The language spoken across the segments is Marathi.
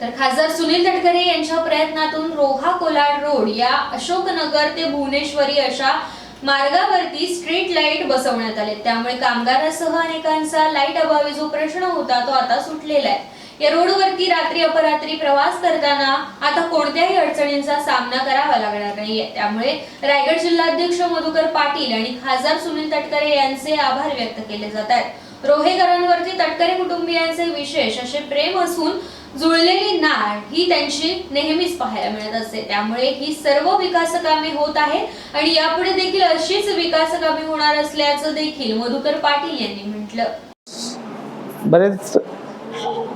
तर खासदार सुनील तटकरे यांच्या प्रयत्नातून रोहा कोलाड रोड या अशोकनगर ते भुवनेश्वरी अशा मार्गावरती स्ट्रीट लाइट बसवण्यात आले. त्यामुळे कामगारासह अनेकांचा लाइट अभावी जो प्रश्न होता तो आता सुटलेला आहे. या रोडवरती रात्री अपरात्री प्रवास करताना आता कोणत्याही अडचणींचा सामना करावा लागणार नाहीये. त्यामुळे रायगड जिल्हाध्यक्ष मधुकर पाटील आणि खासदार सुनील तटकरे यांचे आभार व्यक्त केले जात आहेत. रोहेकरांवरती तटकरे कुटुंबियांचे विशेष असे प्रेम असून जुळलेली नाळ ही त्यांची नेहमीच पाहायला मिळत असते. त्यामुळे ही सर्व विकास कामे होत आहेत आणि यापुढे देखील अशीच विकास कामे होणार असल्याचं देखील मधुकर पाटील यांनी म्हटलं. बरेच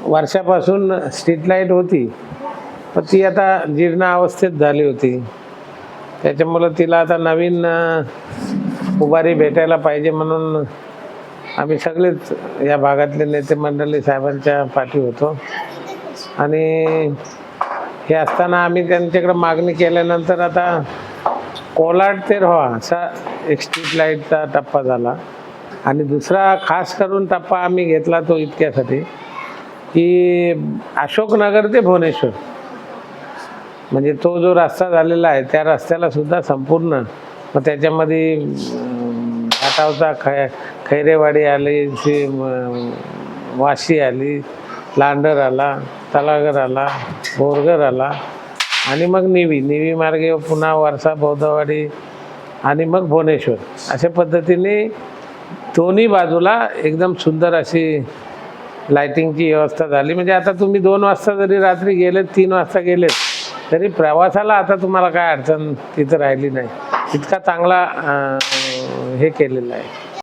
वर्षापासून स्ट्रीट लाइट होती पण ती आता जीर्ण अवस्थेत झाली होती. त्याच्यामुळं तिला आता नवीन उभारी भेटायला पाहिजे म्हणून आम्ही सगळेच या भागातले नेते मंडळी साहेबांच्या पाठी होतो. आणि हे असताना आम्ही त्यांच्याकडे मागणी केल्यानंतर आता कोलाड ते रोहा असा एक स्ट्रीट लाईटचा टप्पा झाला. आणि दुसरा खास करून टप्पा आम्ही घेतला तो इतक्यासाठी की अशोकनगर ते भुवनेश्वर. म्हणजे तो जो रस्ता झालेला आहे त्या रस्त्याला सुद्धा संपूर्ण मग त्याच्यामध्ये अं, घाटावचा खै खैरेवाडी आली वाशी आली लांडर आला तलागर आला बोरगर आला आणि मग निवी. निवी मार्गे पुन्हा वारसा बौद्धवाडी आणि मग भुवनेश्वर. अशा पद्धतीने दोन्ही बाजूला एकदम सुंदर अशी लायटिंगची व्यवस्था झाली. म्हणजे आता तुम्ही दोन वाजता जरी रात्री गेलेत तीन वाजता गेलेत तरी प्रवासाला आता तुम्हाला काय अडचण तिथं राहिली नाही. इतका चांगला हे केलेला आहे.